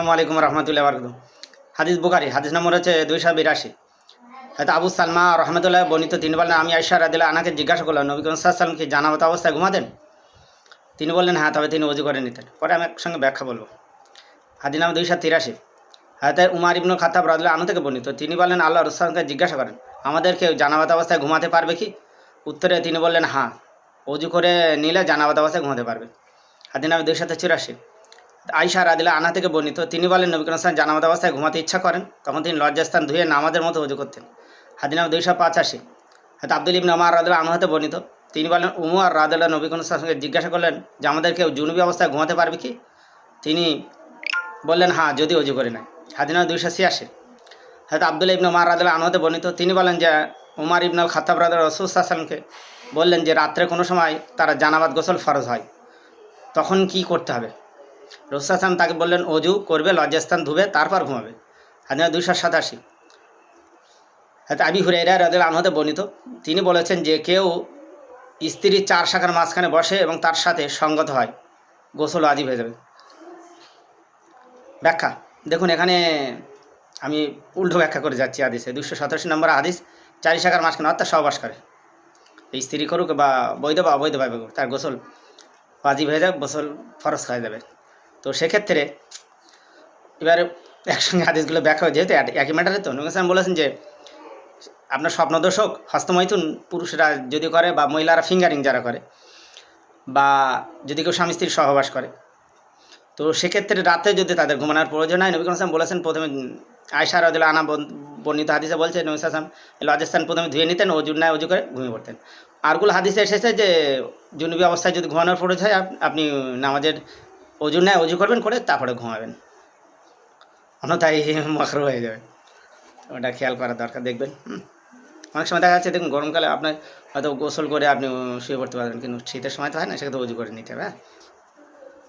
আসসালামু আলাইকুম রহমতুল্লাহ বরকত হাদিস বুখারি, হাদিস নম্বর হচ্ছে দুইশো বিরাশি। হয়তো আবু সালমা রহমতুল্লাহ বর্ণিত তিনি বললেন আমি আয়সা রাদিল্লা আনাকে জিজ্ঞাসা করলাম, নবী করিম সাল্লাম কি জানাবত অবস্থায় ঘুমাতেন? তিনি বললেন হ্যাঁ তবে তিনি অজু করে নিতেন। পরে আমি একসঙ্গে ব্যাখ্যা বলব। হাদিস নাম দুইশো তিরাশি। হয়তো উমার ইবনু খাতাব রাদিল্লা আনু থেকে বর্ণিত, তিনি বললেন আল্লাহ রুসালকে জিজ্ঞাসা করেন আমাদেরকে জানাবাত অবস্থায় ঘুমাতে পারবে কি? উত্তরে তিনি বললেন হ্যাঁ অজু করে নিলে জানাবাত অবস্থায় ঘুমাতে পারবে। হাদিস নাম দুইশো চুরাশি। আইসা রাদিলা আনা থেকে বর্ণিত। তিনি বলেন, নবী করিম জানামাত অবস্থায় ঘুমাতে ইচ্ছা করেন। তখন তিনি লজ্জাস্থান ধুয়ে নামাজের মতো অজু করতেন। হাদিনাম দুইশো পাঁচাশি। হয়তো আব্দুল ইবন আমার রাদুল্লাহ আনহাতে বর্ণিত। তিনি বলেন, উমর রাদুল্লাহ নবী করিম সঙ্গে জিজ্ঞাসা করলেন, যে আমাদের কেউ জুনুবি অবস্থায় ঘুমাতে পারবে কি? তিনি বললেন হ্যাঁ যদি অজু করে নেয় হাদিনাম দুইশো ছিয়াশি। হয়তো আব্দুল ইবন উমার রাদুল্লাহ আনহাতে বর্ণিত। তিনি বলেন যে, উমার ইবনুল খাতাব রাদ রসুলামকে বললেন যে, রাত্রে কোনো সময় তারা জানাবাদ গোসল ফরজ হয়। তখন কি করতে হবে? রসুলাম তাকে বললেন, অজু করবে, লজ্জাস্থান ধুবে, তারপর ঘুমাবে। হাদিনা দুইশো সাতাশি হয়তো আবি হুরাইরা রাদের আনহতে বর্ণিত, তিনি বলেছেন যে কেউ স্ত্রীর চার শাখার মাঝখানে বসে এবং তার সাথে সঙ্গত হয়, গোসল আজিব হয়ে যাবে। ব্যাখ্যা, দেখুন এখানে আমি উল্টো ব্যাখ্যা করে যাচ্ছি আদিসে দুশো সাতাশি নম্বর আদিস চারি শাখার মাঝখানে, অর্থাৎ সহবাস করে। এই স্ত্রী করুক বা বৈধ বা অবৈধভাবে তার গোসল ওয়াজিব হয়ে যাবে, গোসল ফরস হয়ে যাবে। তো সেক্ষেত্রে এবারে একসঙ্গে হাদিসগুলো ব্যাখ্যা হয়, যেহেতু এক- একই ম্যাটারে তো, নবী বলেছেন যে, আপনার স্বপ্নদর্শক হস্তমৈথুন পুরুষরা যদি করে বা মহিলারা ফিঙ্গারিং যারা করে, বা যদি কেউ স্বামী স্ত্রীর সহবাস করে। তো সেক্ষেত্রে রাতে যদি তাদের ঘুমানোর প্রয়োজন হয়, নবী সালাম বলেছেন, প্রথমে আয়সা রাদিল আনা বর্ণিত হাদিসে বলছে, নবী সালাম লজস্থান প্রথমে ধুয়ে নিতেন অজুর নাই অজু করে ঘুমিয়ে পড়তেন। আরগুলো হাদিসে এসেছে যে, জুনুবি অবস্থায় যদি ঘুমানোর প্রয়োজন হয় আপনি নামাজের অজু নেয় অজু করবেন করে তারপরে ঘুমাবেন। অন্যথায় মাখর হয়ে যাবে। ওটা খেয়াল করার দরকার, দেখবেন। অনেক সময় দেখা যাচ্ছে, দেখুন, গরমকালে আপনার হয়তো গোসল করে আপনি শুয়ে পড়তে পারবেন, কিন্তু শীতের সময় তো হয় না, সেক্ষেত্রে অজু করে নিতে হবে হ্যাঁ।